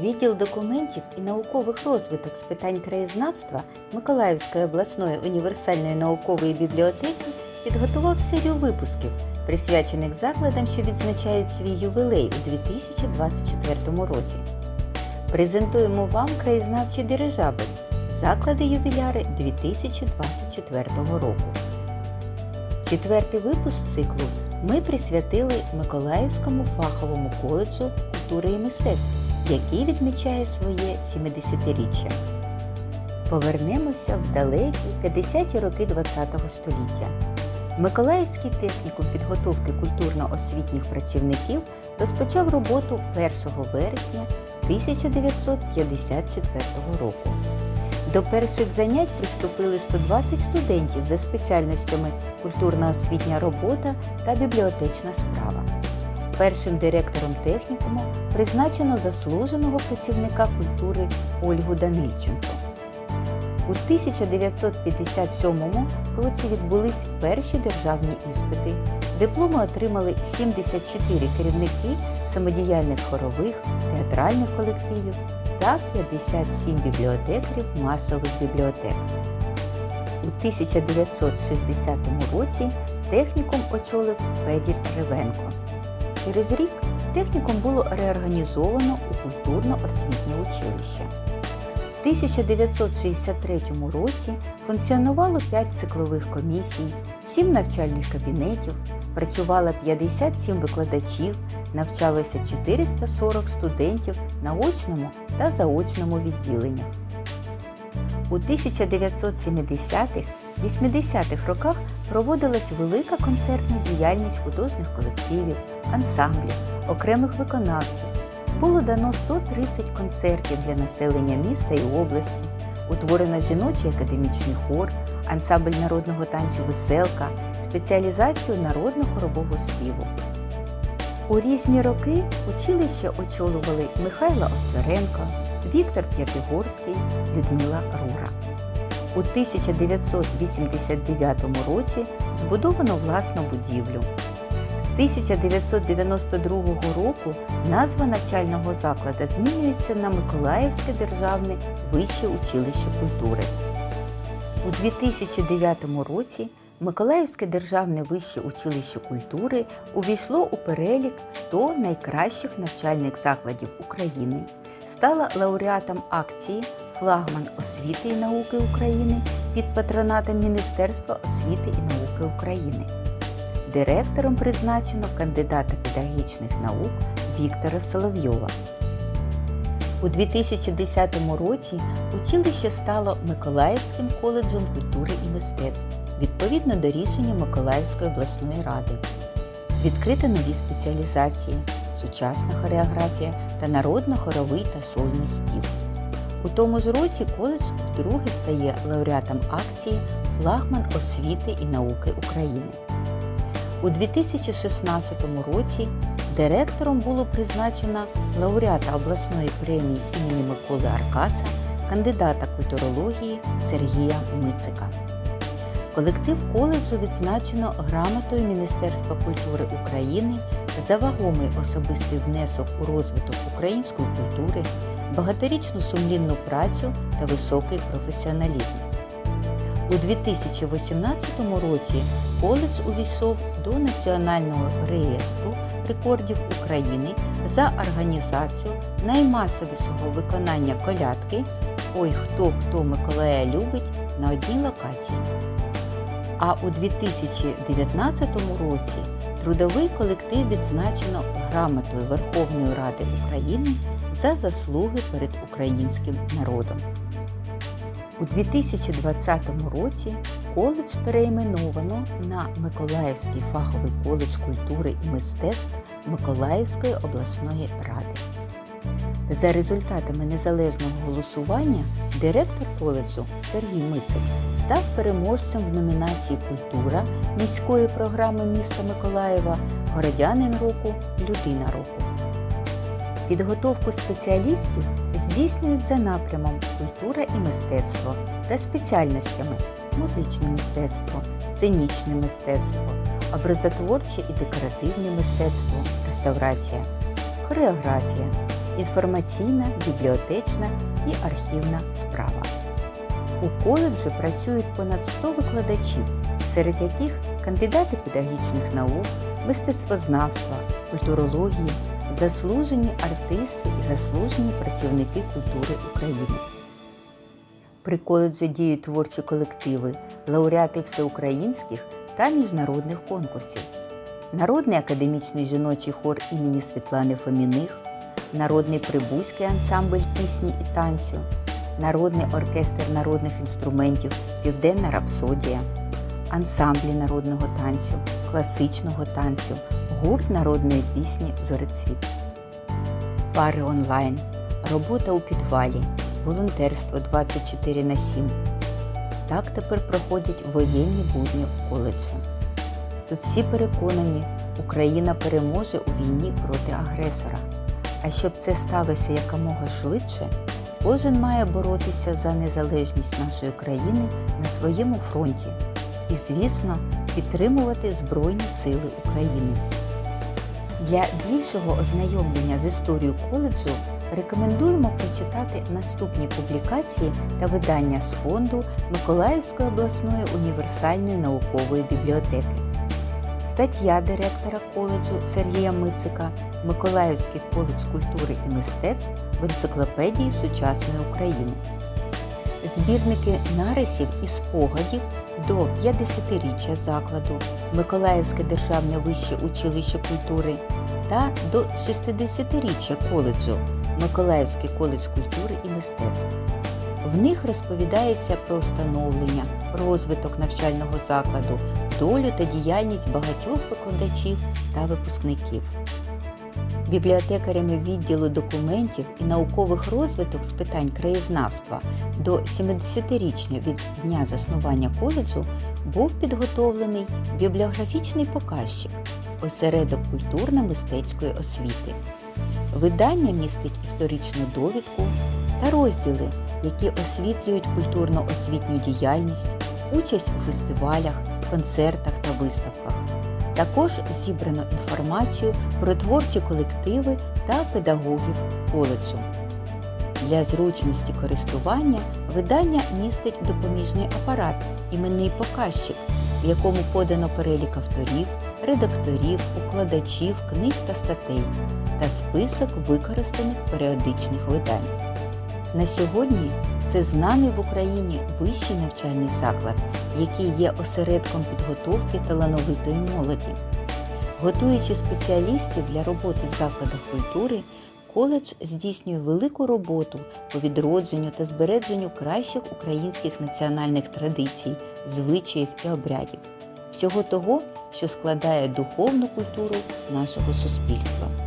Відділ документів і наукових розвиток з питань краєзнавства Миколаївської обласної універсальної наукової бібліотеки підготував серію випусків, присвячених закладам, що відзначають свій ювілей у 2024 році. Презентуємо вам краєзнавчий дирижабель Заклади ювіляри 2024 року. Четвертий випуск циклу ми присвятили Миколаївському фаховому коледжу культури і мистецтв, який відмічає своє 70-річчя. Повернемося в далекі 50-ті роки ХХ століття. Миколаївський технікум підготовки культурно-освітніх працівників розпочав роботу 1 вересня 1954 року. До перших занять приступили 120 студентів за спеціальностями культурно-освітня робота та бібліотечна справа. Першим директором технікуму призначено заслуженого працівника культури Ольгу Данильченко. У 1957 році відбулись перші державні іспити. Дипломи отримали 74 керівники самодіяльних хорових, театральних колективів та 57 бібліотекарів масових бібліотек. У 1960 році технікум очолив Федір Ревенко. Через рік технікум було реорганізовано у культурно-освітнє училище. В 1963 році функціонувало 5 циклових комісій, 7 навчальних кабінетів, працювало 57 викладачів, навчалося 440 студентів на очному та заочному відділеннях. У 1970-80-х роках проводилась велика концертна діяльність художніх колективів, ансамблів, окремих виконавців. Було дано 130 концертів для населення міста і області, утворено жіночий академічний хор, ансамбль народного танцю Веселка, спеціалізацію народно-хорового співу. У різні роки училище очолювали Михайло Овчаренко, Віктор П'ятигорський, Людмила Рура. У 1989 році збудовано власну будівлю. З 1992 року назва навчального закладу змінюється на Миколаївське державне вище училище культури. У 2009 році Миколаївське державне вище училище культури увійшло у перелік 100 найкращих навчальних закладів України, стала лауреатом акції Флагман освіти і науки України під патронатом Міністерства освіти і науки України. Директором призначено кандидата педагогічних наук Віктора Соловйова. У 2010 році училище стало Миколаївським коледжем культури і мистецтв відповідно до рішення Миколаївської обласної ради. Відкрито нові спеціалізації, сучасна хореографія та народно-хоровий та сольний спів. У тому ж році коледж вдруге стає лауреатом акції Флагман освіти і науки України. У 2016 році директором було призначено лауреата обласної премії імені Миколи Аркаса, кандидата культурології Сергія Мицика. Колектив коледжу відзначено грамотою Міністерства культури України за вагомий особистий внесок у розвиток української культури, багаторічну сумлінну працю та високий професіоналізм. У 2018 році коледж увійшов до Національного реєстру рекордів України за організацію наймасовішого виконання колядки Ой хто хто Миколая любить на одній локації. А у 2019 році трудовий колектив відзначено грамотою Верховної Ради України за заслуги перед українським народом. У 2020 році коледж переіменовано на Миколаївський фаховий коледж культури і мистецтв Миколаївської обласної ради. За результатами незалежного голосування директор коледжу Сергій Мицик став переможцем в номінації Культура міської програми міста Миколаєва Городянин року Людина року. Підготовку спеціалістів здійснюють за напрямом культура і мистецтво та спеціальностями музичне мистецтво, сценічне мистецтво, образотворче і декоративне мистецтво, реставрація, хореографія, інформаційна, бібліотечна і архівна справа. У коледжі працюють понад 100 викладачів, серед яких кандидати педагогічних наук, мистецтвознавства, культурології, заслужені артисти і заслужені працівники культури України. При коледжі діють творчі колективи, лауреати всеукраїнських та міжнародних конкурсів. Народний академічний жіночий хор імені Світлани Фоміних, Народний прибузький ансамбль пісні і танцю, Народний оркестр народних інструментів Південна рапсодія, ансамблі народного танцю, класичного танцю, гурт народної пісні Зорецвіт. Пари онлайн, робота у підвалі, волонтерство 24 на 7. Так тепер проходять воєнні будні в коледжі. Тут всі переконані, Україна переможе у війні проти агресора. А щоб це сталося якомога швидше, кожен має боротися за незалежність нашої країни на своєму фронті і, звісно, підтримувати Збройні Сили України. Для більшого ознайомлення з історією коледжу рекомендуємо прочитати наступні публікації та видання з фонду Миколаївської обласної універсальної наукової бібліотеки. Стаття директора коледжу Сергія Мицика Миколаївський коледж культури і мистецтв в енциклопедії сучасної України. Збірники нарисів і спогадів до 50-річчя закладу Миколаївське державне вище училище культури та до 60-річчя коледжу Миколаївський коледж культури і мистецтв. В них розповідається про становлення, розвиток навчального закладу, долю та діяльність багатьох викладачів та випускників. Бібліотекарями відділу документів і наукових розвиток з питань краєзнавства до 70-річня від дня заснування коледжу був підготовлений бібліографічний показчик осередок культурно-мистецької освіти. Видання містить історичну довідку та розділи, які освітлюють культурно-освітню діяльність, участь у фестивалях, концертах та виставках. Також зібрано інформацію про творчі колективи та педагогів коледжу. Для зручності користування видання містить допоміжний апарат, іменний показчик, в якому подано перелік авторів, редакторів, укладачів, книг та статей та список використаних періодичних видань. На сьогодні це знаний в Україні вищий навчальний заклад, який є осередком підготовки талановитої молоді. Готуючи спеціалістів для роботи в закладах культури, коледж здійснює велику роботу по відродженню та збереженню кращих українських національних традицій, звичаїв і обрядів, всього того, що складає духовну культуру нашого суспільства.